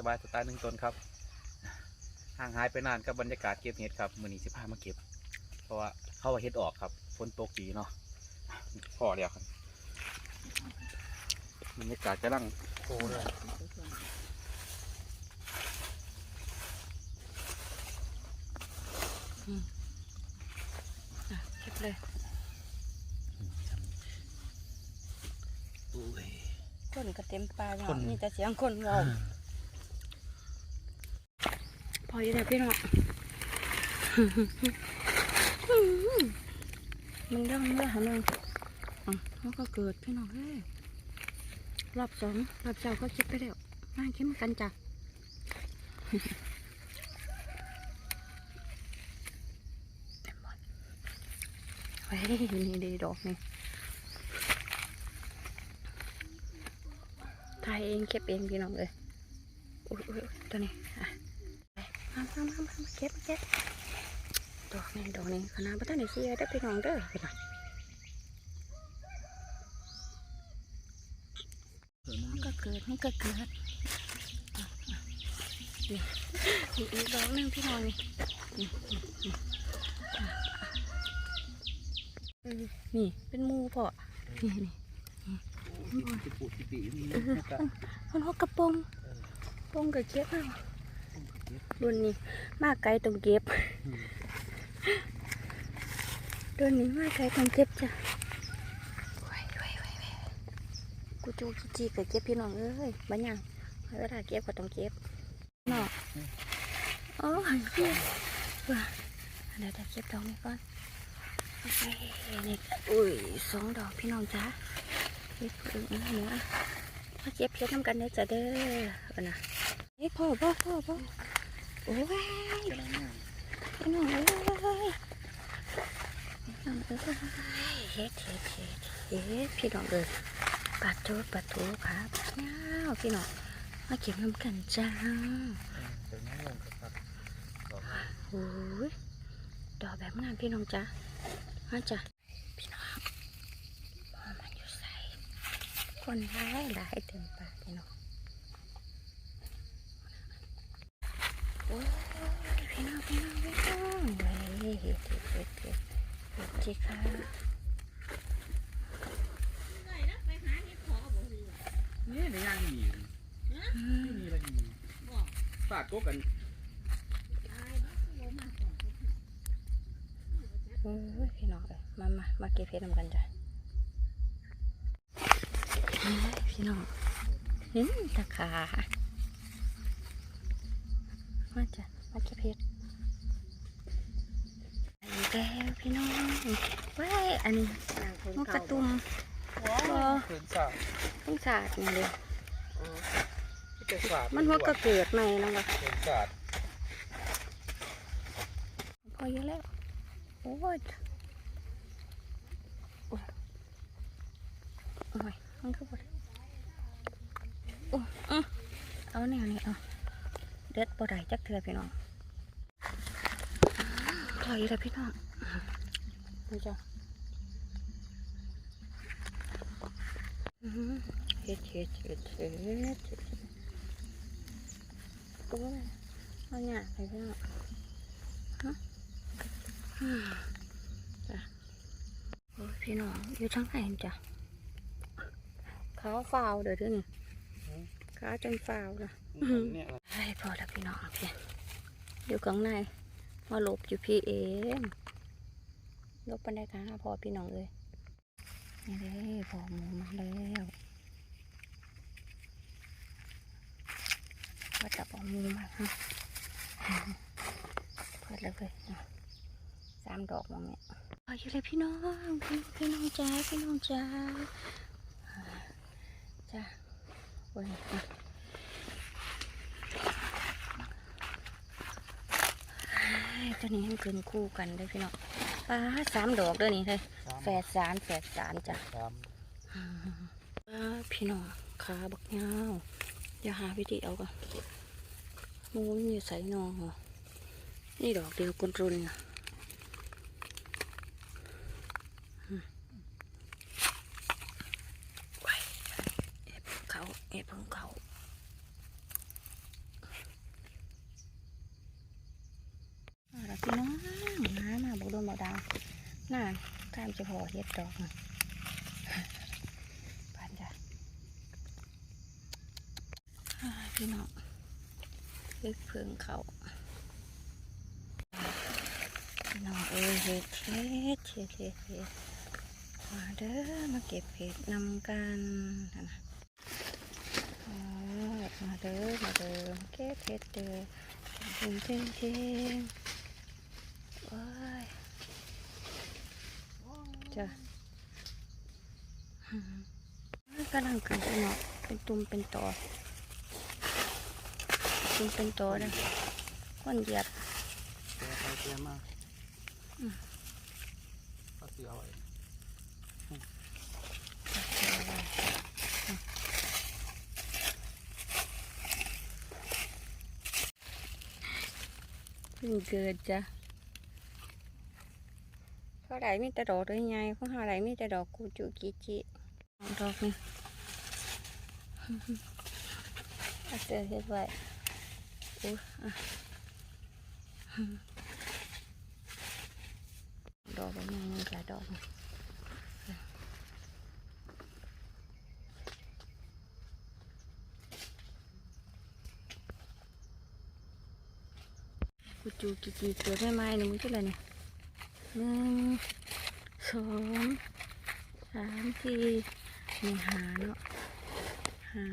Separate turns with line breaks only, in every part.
สบายสไตล์หนึ่งต้นครับห่างหายไปนานกับบรรยากาศเก็บเห็ดครับมือนี้สิพามาเก็บ เพราะว่าเข้าว่าเห็ดออกครับฝนตกดีเนาะพอแล้วครับบรรยากาศกำลังโคเลย
อะเก็บเลย
อุ้ย
คนก็เต็มปลาเนาะ
คน
มีแต่เสียงคนเว้า พออยู่แล้วพี่น้องมึงเด้อมึงเด้อหามึงอะมันก็เกิดพี่น้องเอ้ยรอบสองรอบเจ้าก็เก็บไปแล้วมาเข้มกันจ้ะเฮ้ยนี่ดีดอกนี่ถ่ายเองเก็บเองพี่น้องเลยอุ้ยตัวนี้อะ ไปมามามามามาเก็บมาเก็บดอกนี้ดอกนี้ขนาดพระท่านได้เสียได้อพี่น้องเด้อเห็นไหมมันก็เกิดมันก็เกิดอะอะนี่อีกดอกนึงพี่น้องนี่นี่เป็นมูเพาะนี่นี่
มั
นหกกระปงปงกับเก็บเอา รุ่นนี้มาไกลต้องเก็บรุ่นนี้มาไกลต้องเก็บจ้ะไว้ไว้ไว้ไว้กูจูจีจีกับเก็บพี่น้องเอ้ยบ้านยังเวลาเก็บก็ต้องเก็บเนาะโอ้ยพี่ว่าเดี๋ยวจะเก็บดอกนี้ก่อนโอเคนี่อุ้ยสองดอกพี่น้องจ้าเก็บอึ่งเหนือมาเก็บเพชรน้ำกันได้อจ้ะเด้อเอานะเฮ้ยพ่อพ่อพ่อพ่อ โอ้ยพี่น้องเอ้ยพี่น้องเอ้ยเฮ็ดเฮ็ดเฮ็ดเฮ็ดพี่น้องเอ้ยปัดโถปัดโถครับเงาพี่น้องมาเก็บน้ำกันจ้าโอ้ยดอกแบบงามพี่น้องจ้ามาจ้ะพี่น้องมองมันอยู่ใส่คนร้ายหลายเต็มปากพี่น้องโอ้ยพี่น้องพี่น้องพี่น้องเว้ยเฮ็ดเฮ็ดเฮ็ดเฮ็ด เฮ็ดจิค่ะ
นี่ในย่างมี
อืม
มีอะไรมีฝากกกัน
โอ้ยพี่น้องเอ้ยมามามาเก็บเพชรนำกันจ้ะเฮ้ยพี่น้องเห็นตะขามาจ้ะมาเก็บเพชร อีกแล้วพี่น้องว้ายอันนี้นกกระตุมบ่
เขินสาด
ต้องสาดนี่เลยมันหัวก็เกิดใหม่แล้ววะ
เขินสาด
พอเยอะแล้วโอ้ยโอ้ยโอ้ยมันก็หมดโอ้ยเอาแนวนี้เอาเด็ดบ่ได้จักเทือพี่น้อง ถอยแล้วพี่น้องดูจ้ะอื้อหือเฮ็ดเฮ็ดเฮ็ดเฮ็ดเฮ็ดโอ้ยเอาเนี่ยไปพี่น้องอืมจ้ะโอ้ยพี่น้องอยู่ทั้งไหนจ้ะขาวฟาวเดี๋ยวเด้วยนี่ขาวจนฟาวเลย
เนี่ย
ไอ้พอแล้วพี่น้องพี่อยู่ข้างใน มาหลบอยู่พี่เองหลบปันได้ค่ะพอพี่น้องเลยนี่เลยพอหมูมาแล้วว่าจะเอาหมูมาฮะเปิดเลยเลยอะสามดอกมองเนี่ยเอาอยู่เลยพี่น้องพี่พี่น้องจ้าพี่น้องจ้าอ่าจ้าโอ้ยอะอ้าย ตัวนี้ให้เกินคู่กันเลยพี่น้องป้าสามดอกเด้วยนี่เลยแฝดสามแฝดสามจ้ะ
สาม
ป้าพี่น้องขาบักเงาวเดี๋ยวหาวิธีเอาก่อนหมูมันอยู่ใส่นองเหรอนี่ดอกเดียวกุนรุนน่ะไว้เอฟเขาเอฟของเขา น้ำน้ำหมกโดนหมาดาวน่าตามจะพอเฮ็ดดอกปานจ้ะพี่น้องเฮ็ดเพิงเขาพี่น้องเอ้ยเฮ็ดเฮ็ดเฮ็ดเฮ็ดมาเด้อมาเก็บเห็ดนำกันนะมาเด้อมาเด้อเก็บเห็ดเด้อเจงเจงเจงว้าย จ้ะอืมกำลังเกิดเนาะเป็นตุ่มเป็นตอตุ่มเป็นตอเลยก้อนเหยียบ
เสียไปเสียมา
อืม
ก็เสียไว้
เพิ่งเกิดจ้ะ เขาไหลมีแต่ดอกด้วยไงเขาหาไหลมีแต่ดอกกูจุกิจิดอกนี่เอาเสือเฮ็ดไว้อู้อะดอกมันยังมีหลายดอกนะกูจูกี่กี่เกิดไม่ไม้หนึ่งที่ไรเนี่ย หนึ่งสองสามสี่มีหาเนาะห้า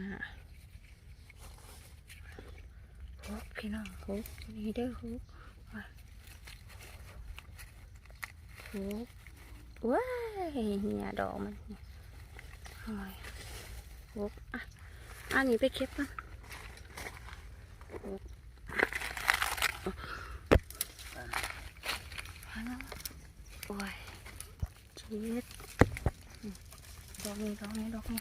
ฮุกพี่น้องฮุกนี่เด้อฮุกว้าฮุกว้ายเหี่ยดอกมันเนี่ยโอ้ยฮุกอะอันนี้ไปเก็บมันฮุกฮัลโหล โอ้ยเช็ดดอกนี้ดอกนี้ดอกนี้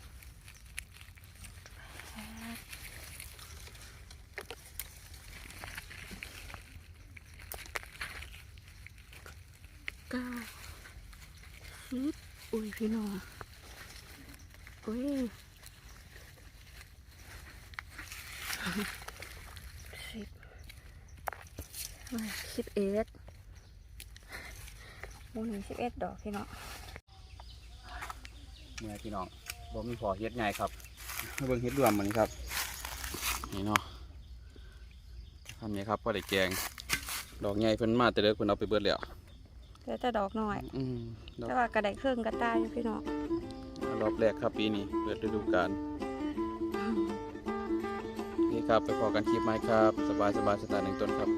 ก้าสิบอุ้ยพี่น้องอุ้ยสิบสิบเอ็ด มูนี่สิบเอ็ดดอกพี่น้อง
เมื่อพี่น้องบ่มีพอเฮ็ดไงครับเบิ่งเฮ็ดรวมมันครับ นี่เนาะทำไงครับพอได้แกง ดอกใหญ่เพิ่นมาแต่เด็กเพิ่นเอาไปเบิดแล้ว
แต่แต่ดอกน้อย
อืมดอก
แต่ว่ากระไดเครื่องกระตายอยู่พี่น้อง
รอบแรกครับปีนี้เปิดฤดูกาลโอเคครับไปพอกันคลิปไหมครับ สบายสบายสไตล์หนึ่งต้นครับ